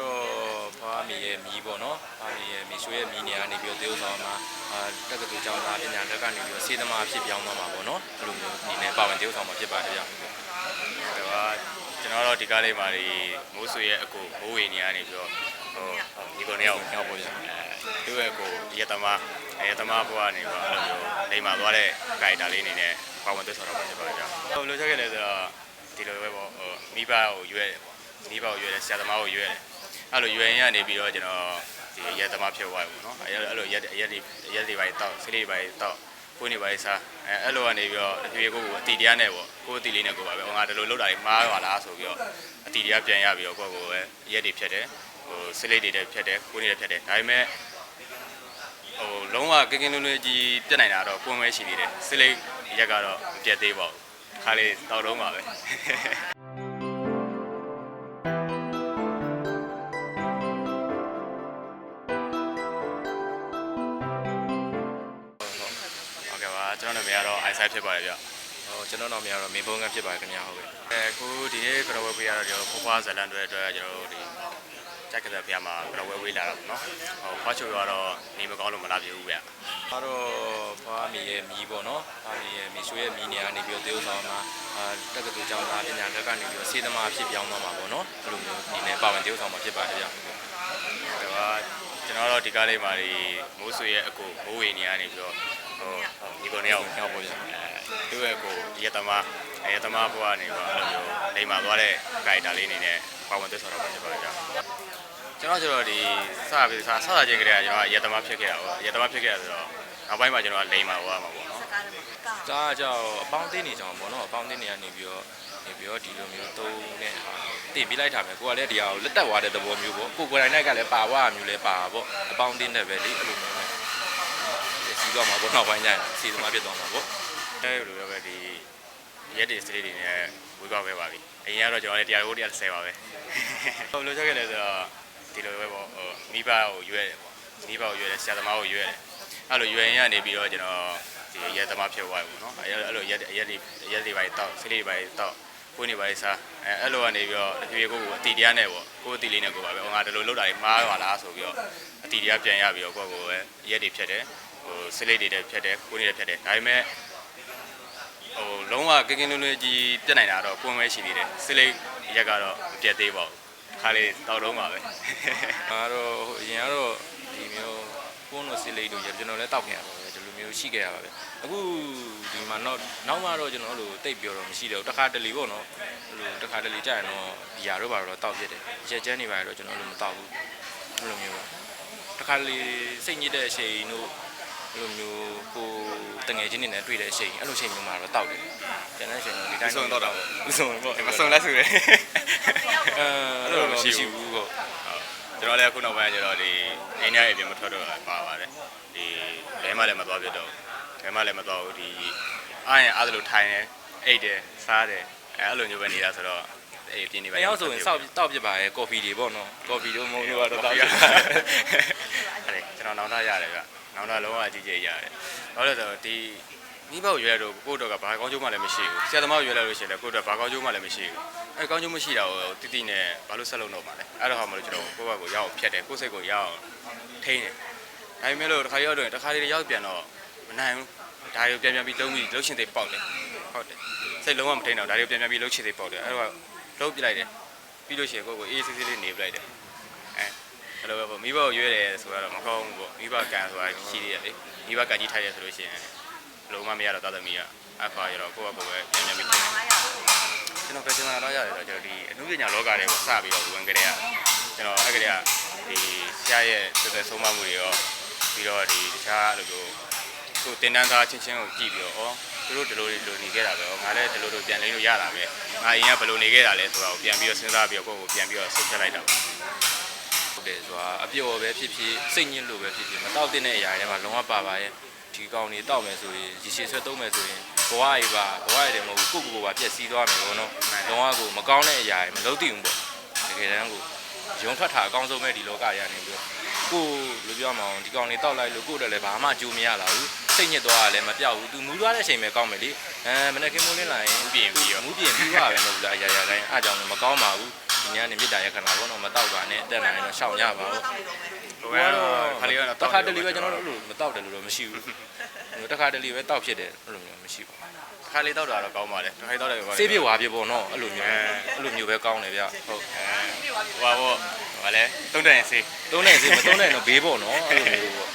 တော့ဖွားမီရဲ့မီးပေါ့နော်ဖွားမီရဲ့မီးရွှေရဲ့မီးနေရာနေပြီးတော့တေးဥဆောင်မှာအာတက္ကသိုလ်ကျောင်းသားပညာလက်ကနေပြီးတော့စေသမားဖြစ်ပြောင်းသွားမှာပေါ့နော်အဲ့လိုမျိုးဒီနေ့ပါဝင်တေးဥဆောင်မှာဖြစ်ပါတယ်ဗျဒါကကျွန်တော်တို့ဒီကားလေးမှာဒီမိုးဆွေရဲ့အကိုမိုးဝေနေရနေပြီးတော့ဟိုဒီကိုနေအောင်ရောက်ပေါ့ဗျာအဲသူ့ရဲ့အကိုရတမရတမဘွားနေပြီးတော့အဲ့လိုမျိုးနေမှာသွားတဲ့ကာရီတာလေးအနေနဲ့ပါဝင်သက်ဆောင်တော့ဖြစ်ပါတယ်ဗျာဟိုလိုချက်ခဲ့လဲဆိုတော့ဒီလိုပဲပေါ့ဟိုမိဘကိုရွေးတယ်ပေါ့မိဘကိုရွေးတယ်ဆရာသမားကိုရွေးတယ် အဲ့လိုရွေးရင်ကနေပြီးတော့ကျွန်တော်ဒီရတမဖြစ်သွားပြီပေါ့နော်အဲ့အဲ့လိုရက်ရက်တွေရက်တွေပိုင်းတောက်ဆေးလေးပိုင်းတောက်ကိုယ်နေပိုင်းစားအဲအဲ့လိုကနေပြီးတော့တဖြည်းဖြည်းကိုယ့်ကိုအတီတရားနဲ့ပေါ့ကိုယ့်အတီလေးနဲ့ကိုယ်ပါပဲဟိုငါဒီလိုလုပ်တာကြီးမားပါလားဆိုပြီးတော့အတီတရားပြန်ရပြီးတော့ကိုယ့်ကိုယ်ပဲရက်တွေဖြတ်တယ်ဟိုဆေးလေးတွေလည်းဖြတ်တယ်ကိုယ်နေလည်းဖြတ်တယ်ဒါပေမဲ့ဟိုလုံးဝကင်းကင်းလွန်းလွန်းကြီးပြတ်နိုင်တာတော့ကွန်းပဲရှိသေးတယ်စလိတ်ရက်ကတော့မပြတ်သေးပါဘူးခါလေးတောက်တော့ပါပဲ ကဲ့ပါကျွန်တော်နာမည်ကတော့ iSight ဖြစ်ပါတယ်ဗျဟိုကျွန်တော်နာမည်ကတော့မင်းဘုံကဖြစ်ပါတယ်ခင်ဗျာဟုတ်ကဲ့အဲအခုဒီနေ့ကတော့ဝယ်ပေးရတော့ကျွန်တော်ဖွားဖွားဇလန်တွေအတွက်ကျွန်တော်တို့ဒီကြက်ကတဲ့ဖျားမှာကတော့ဝယ်ဝေးလာတာပေါ့နော်ဟိုဖွားချိုကတော့နေမကောင်းလို့မလာပြဘူးဗျအားတော့ဖွားမီရဲ့မီးပေါ့နော်ဖွားမီရဲ့မီးရွှေရဲ့မီးနေရာနေပြီးတော့တေးဥဆောင်မှာအာတက္ကသိုလ်ကျောင်းသားပညာလက်ကနေပြီးတော့စေသမားဖြစ်ပြောင်းသွားမှာပေါ့နော်အဲ့လိုမျိုးဒီနေ့ပါဝင်တေးဥဆောင်မှာဖြစ်ပါတယ်ဗျာဒါက ကျွန်တော်တို့ဒီကားလေးမှာဒီမိုးဆွေရဲ့အကိုမိုးဝေနေရနေပြီးတော့ဟိုဒီကိုနေအောင်ရောက်ပေါ့ဗျာအဲသူ့ရဲ့ကိုရတမရတမဘွားနေပါအဲ့လိုမျိုးနေမှာသွားတဲ့ကာရီတာလေးအနေနဲ့ပါဝင်သက်ဆောင်တော့ဖြစ်ပါကြကျွန်တော်ကျတော့ဒီစပြီးစစချင်းကလေးကကျွန်တော်ရတမဖြစ်ခဲ့တာပေါ့ရတမဖြစ်ခဲ့တာဆိုတော့နောက်ပိုင်းမှာကျွန်တော်လိန်မှာသွားမှာပေါ့နော်ဒါကြောင့်အပေါင်းအသင်းနေကြအောင်ပေါ့နော်အပေါင်းအသင်းတွေကနေပြီးတော့ နေပြီးတော့ဒီလိုမျိုးသုံးနဲ့ဟာတင်ပြလိုက်တာပဲကိုကလည်းဒီဟာကိုလက်တက်သွားတဲ့သဘောမျိုးပေါ့ကိုကိုယ်တိုင်ကလည်းပါဝါမျိုးလဲပါပေါ့အပေါင်းအသင်းနဲ့ပဲလေအဲ့လိုမျိုးနဲ့စီသွားမှာပေါ့နောက်ပိုင်းကျရင်စီသမားဖြစ်သွားမှာပေါ့အဲလိုပဲဒီရက်တွေစလေးတွေနဲ့ဝေးကောက်ခဲ့ပါပြီအရင်ကတော့ကျွန်တော်လည်းတရားကိုတရားဆယ်ပါပဲဟိုလိုချက်ခဲ့လဲဆိုတော့ဒီလိုပဲပေါ့ဟိုမိဘကိုရွေးတယ်ပေါ့မိဘကိုရွေးတယ်ဆရာသမားကိုရွေးတယ်အဲ့လိုရွေးရင်ကနေပြီးတော့ကျွန်တော်ဒီရက်သမားဖြစ်သွားပြီပေါ့နော်အဲ့အဲ့လိုရက်ရက်တွေရက်တွေပိုင်းတောက်စလေးတွေပိုင်းတောက် ကိုယ်နေပိုင်းစားအဲအဲ့လိုကနေပြီးတော့တဖြည်းဖြည်းကိုယ့်ကိုအတီတရားနဲ့ပေါ့ကိုယ့်အတီလေးနဲ့ကိုယ်ပါပဲဟိုငါဒီလိုလုပ်တာကြီးမားပါလားဆိုပြီးတော့အတီတရားပြန်ရပြီးတော့ကိုယ့်ကိုယ်ပဲရက်တွေဖြတ်တယ်ဟိုစလေးတွေလည်းဖြတ်တယ်ကိုယ်နေလည်းဖြတ်တယ်ဒါပေမဲ့ဟိုလုံးဝကင်းကင်းလွန်းလွန်းကြီးပြတ်နိုင်တာတော့ကွန်းပဲရှိသေးတယ်စလိတ်ရက်ကတော့မပြတ်သေးပါဘူးခါလေးတောက်တော့ပါပဲငါတော့ဟိုအရင်ကတော့ဒီမျိုးကုန်းတို့စီလိတ်တို့ရကျွန်တော်လည်းတောက်ခင်ရပါပဲဒီလို မျိုးရှိခဲ့ရပါပဲအခုဒီမှာတော့နောက်မှတော့ကျွန်တော်တို့တိတ်ပြောတော့မရှိတော့ဘူးတစ်ခါတလေပေါ့နော်အဲ့လိုတစ်ခါတလေကြာရင်တော့ဒီຢာတို့ဘာတော့တောက်ဖြစ်တယ်ရက်ကျန်းနေပါတော့ကျွန်တော်တို့မတောက်ဘူးအဲ့လိုမျိုးပါတစ်ခါတလေစိတ်ညစ်တဲ့အချိန်တို့အဲ့လိုမျိုးကိုတငယ်ချင်းတွေနဲ့တွေ့တဲ့အချိန်အဲ့လိုချိန်မျိုးမှာတော့တောက်တယ်ကျန်တဲ့အချိန်တော့ဒီတိုင်းဥဆုံးပေါ့မစုံလဲဆိုတယ်အဲအဲ့လိုမရှိဘူးပေါ့ ကျွန်တော်လည်းအခုနောက်ပိုင်းကျတော့ဒီအိန္ဒိယရဲ့ပြင်မထွက်တော့ပါပါတယ်ဒီဘဲမှလည်းမသွားပြတော့ဘဲမှလည်းမသွားဘူးဒီအားရင်အားသလိုထိုင်တယ်အိတ်တယ်စားတယ်အဲအဲ့လိုမျိုးပဲနေတာဆိုတော့အေးပြင်းနေပါ။အဲရောက်ဆိုရင်စောက်တောက်ပြပါရဲ့ကော်ဖီတွေပေါ့နော်။ကော်ဖီတို့မုံတို့ကတော့တောက်ပြရပါအဲ့ကျွန်တော်နောင်တရတယ်ဗျနောင်တလုံးဝအကြီးကြီးရတယ်ဘာလို့လဲဆိုတော့ဒီ မိဘကိုရွေးရတော့ကိုယ့်တော့ကဘာကောင်းကျိုးမှလည်းမရှိဘူးဆရာသမားကိုရွေးလိုက်လို့ရှိရင်လည်းကိုယ့်တော့ဘာကောင်းကျိုးမှလည်းမရှိဘူးအဲကောင်းကျိုးမရှိတာကိုတိတိနဲ့ဘာလို့ဆက်လုပ်တော့မှာလဲအဲ့တော့ဟာမလို့ကျွန်တော်ကိုယ့်ဘက်ကိုရအောင်ဖြတ်တယ်ကိုယ့်စိတ်ကိုရအောင်ထိန်းတယ်ဒါပေမဲ့လို့တစ်ခါရောက်တော့တစ်ခါလေးရောက်ပြန်တော့မနိုင်ဘူးဒါတွေကိုပြန်ပြန်ပြီးလုံးပြီးလှုပ်ရှင်သိပေါက်တယ်ဟုတ်တယ်စိတ်လုံးဝမထိန်းတော့ဒါတွေကိုပြန်ပြန်ပြီးလှုပ်ရှင်သိပေါက်တယ်အဲ့တော့လှုပ်ပြလိုက်တယ်ပြီးလို့ရှိရင်ကိုယ့်ကိုအေးဆေးဆေးလေးနေပြလိုက်တယ်အဲအဲ့လိုပဲပေါ့မိဘကိုရွေးတယ်ဆိုတော့မကောင်းဘူးပေါ့မိဘကန်ဆိုတာရှိသေးတယ်လေမိဘကန်ကြီးထိုက်ရဆိုလို့ရှိရင် လုံးဝမရတော့တာသမီးကအခါရတော့ကိုယ့်ဘက်ကိုပဲပြန်ပြန်ပြီးကျွန်တော်ကကျွန်တော်တော့ရတယ်ဆိုတော့ကျွန်တော်ဒီအမှုပညာလောကတွေကိုစပြီးတော့ဝင်ကြတဲ့ကကျွန်တော်အဲ့ကလေးကဒီဆရာရဲ့သက်သက်ဆုံးမမှုတွေရောပြီးတော့ဒီတခြားအဲ့လိုမျိုးကိုတင်တန်းသားချင်းချင်းကိုကြည့်ပြီးတော့ဩသူတို့ဒီလိုဒီလိုနေခဲ့တာပဲဩငါလည်းဒီလိုလိုပြန်လိမ့်လို့ရတာပဲငါအရင်ကဘယ်လိုနေခဲ့တာလဲဆိုတာကိုပြန်ပြီးတော့စဉ်းစားပြီးတော့ကိုယ့်ကိုပြန်ပြီးတော့ဆုတ်ချက်လိုက်တာပေါ့ဟုတ်တယ်ဆိုတာအပျော်ပဲဖြစ်ဖြစ်စိတ်ညစ်လို့ပဲဖြစ်ဖြစ်မတောက်တဲ့အရာတွေမှာလုံးဝပါပါရဲ့ ဒီကောင်တွေတောက်မယ်ဆိုရင်ဒီရှည်ဆွဲသုံးမယ်ဆိုရင်ဘဝကြီးပါဘဝကြီးတယ်မဟုတ်ဘူးကိုယ့်ကိုယ်ကိုယ်ပါပြည့်စည်သွားမယ်ဘောနော်လုံးဝကိုမကောင်းတဲ့အရာတွေမလုပ်သင့်ဘူးပေါ့တကယ်တမ်းကိုရုံထွက်တာအကောင်းဆုံးပဲဒီလောကရနေပြီးတော့ကိုလိုပြောမအောင်ဒီကောင်တွေတောက်လိုက်လို့ကိုယ့်တက်လည်းဘာမှအကျိုးမရလာဘူးစိတ်ညစ်သွားတာလည်းမပြောက်ဘူးသူမူးသွားတဲ့အချိန်ပဲကောင်းမယ်လေအဲမနေ့ကမိုးလင်းလာရင်မူးပြင်ပြီးရောမူးပြင်ပြီးပါပဲမဟုတ်ဘူးလားအရာရာတိုင်းအားကြောင့်လည်းမကောင်းပါဘူးဒီဒီနေ့ကနေမြေတားရခဏပေါ့နော်မတောက်ပါနဲ့တက်နိုင်တော့ရှောင်ရပါဘူးဟိုကတော့ခါလေးက တော့တခါတလေပဲကျွန်တော်တို့အဲ့လိုမတောက်တယ်လို့တော့မရှိဘူးဟိုတခါတလေပဲတောက်ဖြစ်တယ်အဲ့လိုမျိုးမရှိဘူးခါလေးတောက်တာတော့ကောင်းပါလေခါလေးတောက်တယ်ကောင်းစေးပြေဝါပြေပေါ့နော်အဲ့လိုမျိုးအဲ့လိုမျိုးပဲကောင်းတယ်ဗျဟုတ်ဟိုပါဘောဟိုလဲတုံးတယ်စေးသုံးနိုင်စေးမသုံးနိုင်တော့ဘေးပေါ့နော်အဲ့လိုမျိုးပေါ့